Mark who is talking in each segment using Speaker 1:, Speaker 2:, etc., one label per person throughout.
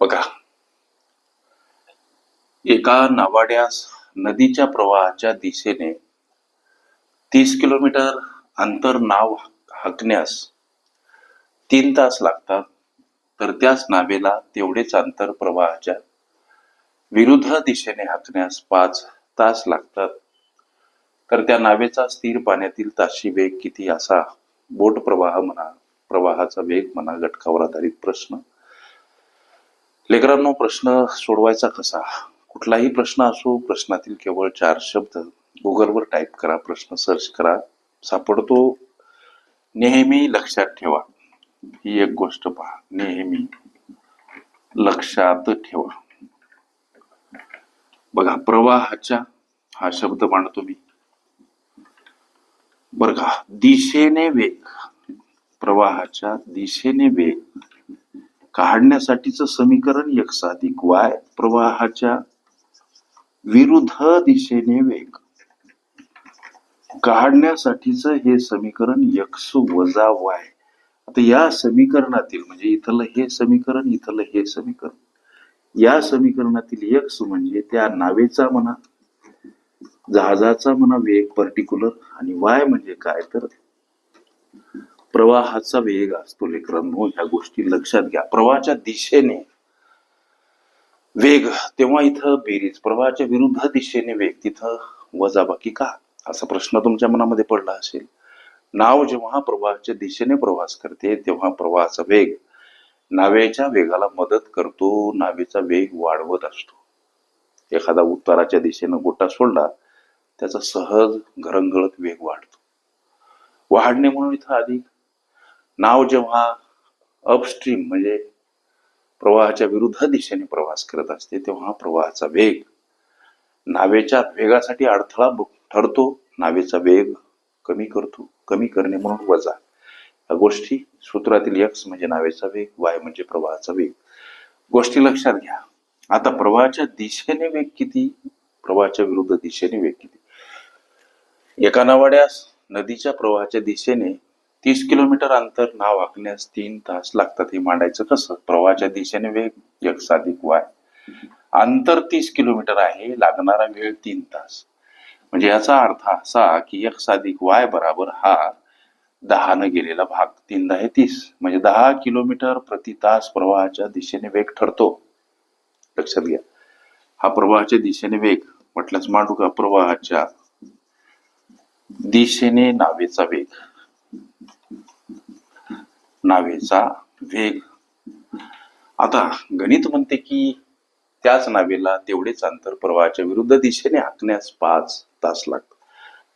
Speaker 1: बघा. एका नावाड्यास नदीच्या प्रवाहाच्या दिशेने तीस किलोमीटर अंतर नाव हाकण्यास तीन तास लागतात तर त्याच नावेला तेवढेच अंतर प्रवाहाच्या विरुद्ध दिशेने हाकण्यास पाच तास लागतात. तर त्या नावेचा स्थिर पाण्यातील ताशी वेग किती असा? बोट प्रवाह म्हणा प्रवाहाचा वेग म्हणा घटकावर आधारित प्रश्न. लेकरांनो प्रश्न सोडवायचा कसा? कुठलाही प्रश्न असो प्रश्नातील केवळ चार शब्द गुगलवर टाईप करा प्रश्न सर्च करा सापडतो. नेहमी लक्षात ठेवा. ही एक गोष्ट पहा. नेहमी लक्षात ठेवा. बघा प्रवाहाच्या हा शब्द मांडतो मी. बर का? दिशेने वेग. प्रवाहाच्या दिशेने वेग. काढण्यासाठीचं समीकरण एक्स अधिक वाय प्रवाहाच्या विरुद्ध दिशेने वेग. काढण्यासाठीच हे समीकरण एक्स वजा वाय आता या समीकरणातील म्हणजे इथलं हे समीकरण इथलं हे समीकरण. या समीकरणातील एक्स म्हणजे त्या नावेचा म्हणा जहाजाचा म्हणा वेग पर्टिक्युलर आणि वाय म्हणजे काय? तर प्रवाहाचा वेग असतो लेकरांनो ह्या गोष्टी लक्षात घ्या. प्रवाहाच्या दिशेने वेग तेव्हा इथं बेरीज. प्रवाहाच्या विरुद्ध दिशेने वेग. तिथं वजाबाकी का? असा प्रश्न तुमच्या मनामध्ये पडला असेल. नाव जेव्हा प्रवाहाच्या दिशेने प्रवास करते तेव्हा प्रवाहाचा वेग नावेच्या वेगाला मदत करतो नावेचा वेग वाढवत असतो. एखादा उत्तराच्या दिशेनं गोटा सोडला त्याचा सहज घरंगळत वेग वाढतो. वाढणे म्हणून इथं अधिक नाव जेव्हा अपस्ट्रीम म्हणजे प्रवाहाच्या विरुद्ध दिशेने प्रवास करत असते तेव्हा प्रवाहाचा वेग नावेच्या वेगासाठी अडथळा ठरतो. नावेचा वेग कमी करतो कमी करणे म्हणून वजा. या गोष्टी सूत्रातील एक्स म्हणजे नावेचा वेग वाय म्हणजे प्रवाहाचा वेग. गोष्टी लक्षात घ्या. आता प्रवाहाच्या दिशेने वेग किती? प्रवाहाच्या विरुद्ध दिशेने वेग किती? एका नावाड्यास नदीच्या प्रवाहाच्या दिशेने तीस किलोमीटर अंतर नाव आखण्यास तीन तास लागतात हे मांडायचं कसं? प्रवाहाच्या दिशेने वेग एक्स अधिक वाय. अंतर तीस किलोमीटर आहे लागणारा वेळ तीन तास. म्हणजे याचा अर्थ असा की एक्स अधिक वाय बराबर हा दहानं गेलेला भाग तीन दहा तीस. म्हणजे दहा किलोमीटर प्रति तास प्रवाहाच्या दिशेने वेग ठरतो. लक्षात घ्या. हा प्रवाहाच्या दिशेने वेग म्हटल्यास मांडू का? प्रवाहाच्या दिशेने नावेचा वेग. नावेचा वेग. आता गणित म्हणते की त्याच नावेला तेवढेच अंतर प्रवाहाच्या विरुद्ध दिशेने हाकण्यास पाच तास लागतात.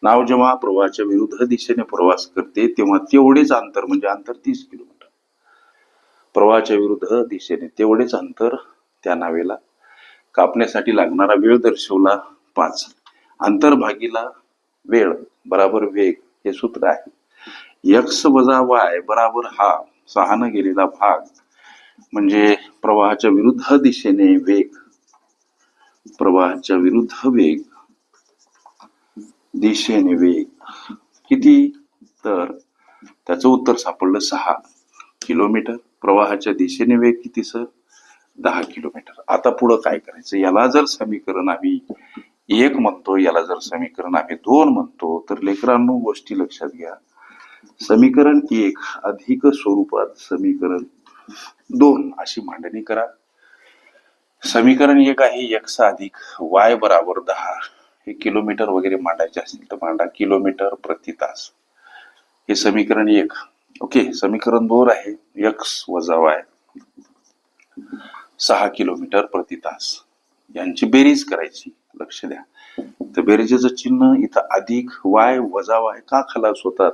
Speaker 1: नाव जेव्हा प्रवाहाच्या विरुद्ध दिशेने प्रवास करते तेव्हा तेवढेच अंतर म्हणजे अंतर तीस किलोमीटर. प्रवाहाच्या विरुद्ध दिशेने तेवढेच अंतर त्या नावेला. कापण्यासाठी लागणारा वेळ दर्शवला पाच. अंतर भागीला वेळ बराबर वेग हे सूत्र आहे. यक्स वजा वाय बराबर हा सहानं गेलेला भाग. म्हणजे प्रवाहाच्या विरुद्ध दिशेने वेग. प्रवाहाच्या विरुद्ध वेग. दिशेने वेग. किती? तर त्याचं उत्तर सापडलं सहा किलोमीटर. प्रवाहाच्या दिशेने वेग किती सर? दहा किलोमीटर. आता पुढं काय करायचं? याला जर समीकरण आम्ही एक म्हणतो याला जर समीकरण आम्ही दोन म्हणतो तर लेकरांनो गोष्टी लक्षात घ्या. समीकरण एक अधिक स्वरूपात समीकरण दोन अशी मांडणी करा. समीकरण एक आहे एक्स अधिक वाय बराबर दहा. हे किलोमीटर वगैरे मांडायचे असतील तर मांडा किलोमीटर प्रति तास. हे समीकरण एक. ओके समीकरण दोन आहे एक्स वजा वाय सहा किलोमीटर प्रति तास. यांची बेरीज करायची लक्ष द्या. तर बेरीजेचं चिन्ह इथं अधिक वाय वजा वाय का खलास होतात?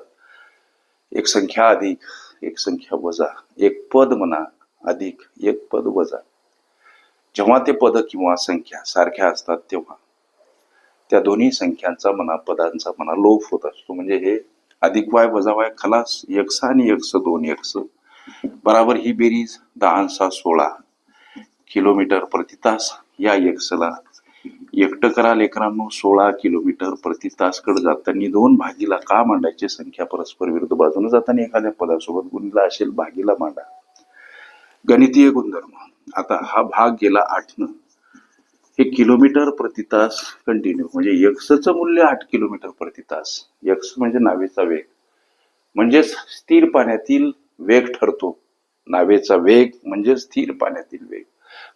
Speaker 1: एक संख्या अधिक एक संख्या वजा एक पद म्हणा अधिक एक पद वजा. जेव्हा ते पद किंवा संख्या सारख्या असतात तेव्हा त्या दोन्ही संख्यांचा म्हणा पदांचा म्हणा लोप होत असतो. म्हणजे हे अधिक वाय वजा वाय खलास एक्स आणि एक्स दोन एक्स बराबर ही बेरीज दहा सोळा किलोमीटर प्रति तास या एक्सला एकटं करा लेकरांनो सोळा किलोमीटर प्रति जाताना दोन भागीला का मांडायची संख्या परस्पर विरुद्ध बाजूने जाताना एखाद्या पदासोबत गुणीला असेल भागीला मांडा. गणितीय गुणधर्म. आता हा भाग गेला आठनं. हे किलोमीटर प्रति तास कंटिन्यू म्हणजे यक्सचं मूल्य आठ किलोमीटर प्रति तास. यक्स म्हणजे नावेचा वेग. म्हणजेच स्थिर पाण्यातील वेग ठरतो. नावेचा वेग म्हणजे स्थिर पाण्यातील वेग.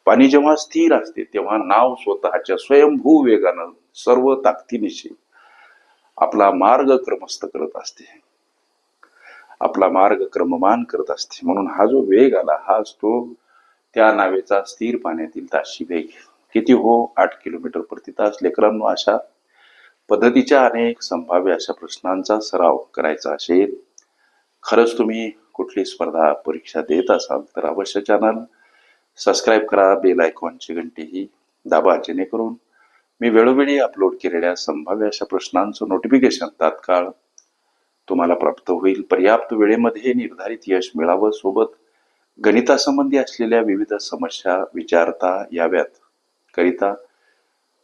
Speaker 1: पाणी जेव्हा स्थिर असते तेव्हा नाव स्वतःच्या स्वयंभू वेगानं सर्व ताकदीनिशी आपला मार्ग क्रमस्थ करत असते. आपला मार्ग क्रममान करत असते. म्हणून हा जो वेग आला हा असतो त्या नावेचा स्थिर पाण्यातील ताशी वेग. किती हो? आठ किलोमीटर प्रति तास. लेकरांनो अशा पद्धतीच्या अनेक संभाव्य अशा प्रश्नांचा सराव करायचा असेल. खरंच तुम्ही कुठली स्पर्धा परीक्षा देत असाल तर अवश्य चॅनल सबस्क्राईब करा बेल आयकॉनची घंटीही दाबा जेणेकरून मी वेळोवेळी अपलोड केलेल्या संभाव्य अशा प्रश्नांचं नोटिफिकेशन तात्काळ तुम्हाला प्राप्त होईल. पर्याप्त वेळेमध्ये निर्धारित यश मिळावं. सोबत गणितासंबंधी असलेल्या विविध समस्या विचारता याव्यात. करिता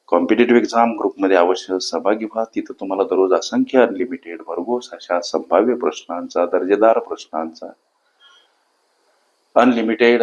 Speaker 1: कॉम्पिटेटिव्ह एक्झाम ग्रुपमध्ये अवश्य सहभागी व्हा. तिथं तुम्हाला दररोज असंख्य अनलिमिटेड भरघोस अशा संभाव्य प्रश्नांचा दर्जेदार प्रश्नांचा अनलिमिटेड